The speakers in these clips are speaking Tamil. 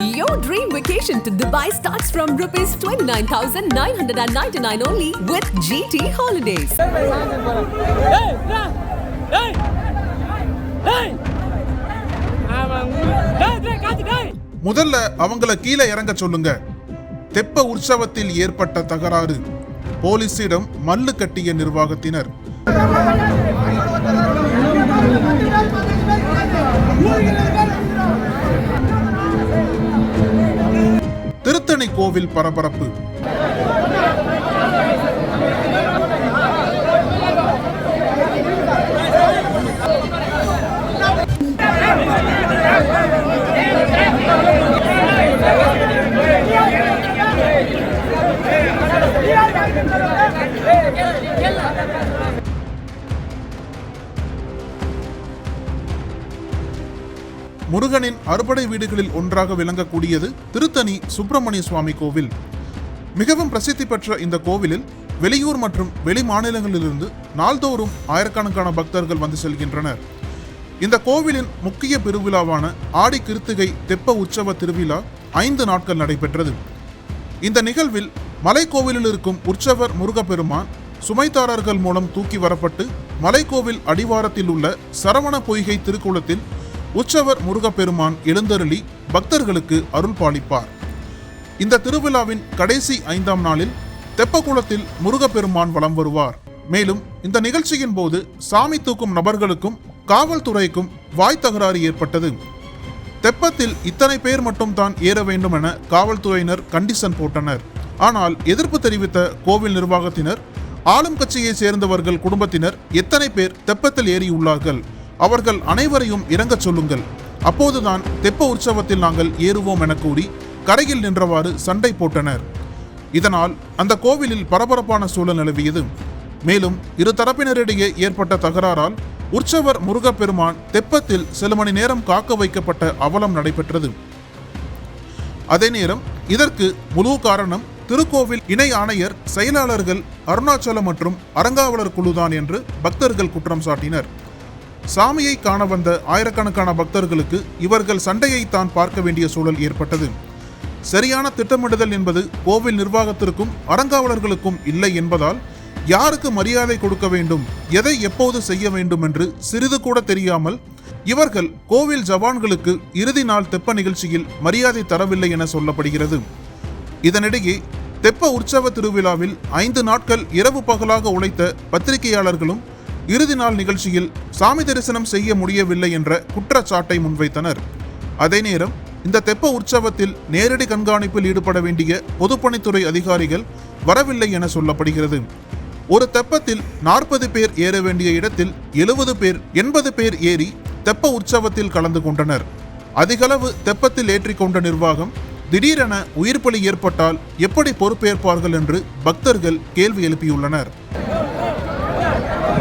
Your dream vacation to Dubai starts from rupees 29,999 only with GT Holidays. முதல்ல அவங்கள கீழே இறங்க சொல்லுங்க தெப்ப உற்சவத்தில் ஏற்பட்ட தகராறு போலீசிடம் மல்லு கட்டிய நிர்வாகத்தினர் கோவில் பரபரப்பு முருகனின் அறுபடை வீடுகளில் ஒன்றாக விளங்கக்கூடியது திருத்தணி சுப்பிரமணிய சுவாமி கோவில். மிகவும் பிரசித்தி பெற்ற இந்த கோவிலில் வெளியூர் மற்றும் வெளி மாநிலங்களிலிருந்து நாள்தோறும் ஆயிரக்கணக்கான பக்தர்கள் வந்து செல்கின்றனர். இந்த கோவிலின் முக்கிய பெருவிழாவான ஆடி கிருத்திகை தெப்ப உற்சவ திருவிழா ஐந்து நாட்கள் நடைபெற்றது. இந்த நிகழ்வில் மலைக்கோவிலில் இருக்கும் உற்சவர் முருகப்பெருமான் சுமைதாரர்கள் மூலம் தூக்கி வரப்பட்டு மலைக்கோவில் அடிவாரத்தில் உள்ள சரவண பொய்கை திருக்குளத்தில் உற்சவர் முருகப்பெருமான் எழுந்தருளி பக்தர்களுக்கு அருள் பாலிப்பார் இந்த திருவிழாவின் கடைசி ஐந்தாம் நாளில் தெப்பக்குளத்தில் முருகப்பெருமான் வலம் வருவார். மேலும் இந்த நிகழ்ச்சியின் போது சாமி தூக்கும் நபர்களுக்கும் காவல்துறைக்கும் வாய் தகராறு ஏற்பட்டது. தெப்பத்தில் இத்தனை பேர் மட்டும் தான் ஏற வேண்டும் என காவல்துறையினர் கண்டிஷன் போட்டனர். ஆனால் எதிர்ப்பு தெரிவித்த கோவில் நிர்வாகத்தினர் ஆளும் கட்சியை சேர்ந்தவர்கள் குடும்பத்தினர் எத்தனை பேர் தெப்பத்தில் ஏறியுள்ளார்கள்? அவர்கள் அனைவரையும் இறங்கச் சொல்லுங்கள். அப்போதுதான் தெப்ப உற்சவத்தில் நாங்கள் ஏறுவோம் என கூறி கரையில் நின்றவாறு சண்டை போட்டனர். இதனால் அந்த கோவிலில் பரபரப்பான சூழல் நிலவியது. மேலும் இரு தரப்பினரிடையே ஏற்பட்ட தகராறால் உற்சவர் முருகப்பெருமான் தெப்பத்தில் சில மணி நேரம் காக்க வைக்கப்பட்ட அவலம் நடைபெற்றது. அதே நேரம் இதற்கு முழு காரணம் திருக்கோவில் இணை ஆணையர் செயலாளர்கள் அருணாச்சலம் மற்றும் அறங்காவலர் குழுதான் என்று பக்தர்கள் குற்றம் சாட்டினர். சாமியை காண வந்த ஆயிரக்கணக்கான பக்தர்களுக்கு இவர்கள் சண்டையை தான் பார்க்க வேண்டிய சூழல் ஏற்பட்டது. சரியான திட்டமிடுதல் என்பது கோவில் நிர்வாகத்திற்கும் அறங்காவலர்களுக்கும் இல்லை என்பதால் யாருக்கு மரியாதை கொடுக்க வேண்டும் எதை எப்போது செய்ய வேண்டும் என்று சிறிது கூட தெரியாமல் இவர்கள் கோவில் ஜவான்களுக்கு இறுதி நாள் தெப்ப நிகழ்ச்சியில் மரியாதை தரவில்லை என சொல்லப்படுகிறது. இதனிடையே தெப்ப உற்சவ திருவிழாவில் ஐந்து நாட்கள் இரவு பகலாக உழைத்த பத்திரிகையாளர்களும் இறுதி நாள் நிகழ்ச்சியில் சாமி தரிசனம் செய்ய முடியவில்லை என்ற குற்றச்சாட்டை முன்வைத்தனர். அதே நேரம் இந்த தெப்ப உற்சவத்தில் நேரடி கண்காணிப்பில் ஈடுபட வேண்டிய பொதுப்பணித்துறை அதிகாரிகள் வரவில்லை என சொல்லப்படுகிறது. ஒரு தெப்பத்தில் நாற்பது பேர் ஏற வேண்டிய இடத்தில் எழுபது பேர் எண்பது பேர் ஏறி தெப்ப உற்சவத்தில் கலந்து கொண்டனர். அதிகளவு தெப்பத்தில் ஏற்றிக்கொண்ட நிர்வாகம் திடீரென உயிர்ப்பலி ஏற்பட்டால் எப்படி பொறுப்பேற்பார்கள் என்று பக்தர்கள் கேள்வி எழுப்பியுள்ளனர்.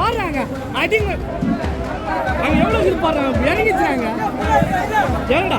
பாருங்க அடிங்க அங்க எவ்வளவு பேர் பாருங்க இறங்கிச்சாங்க ஏண்டா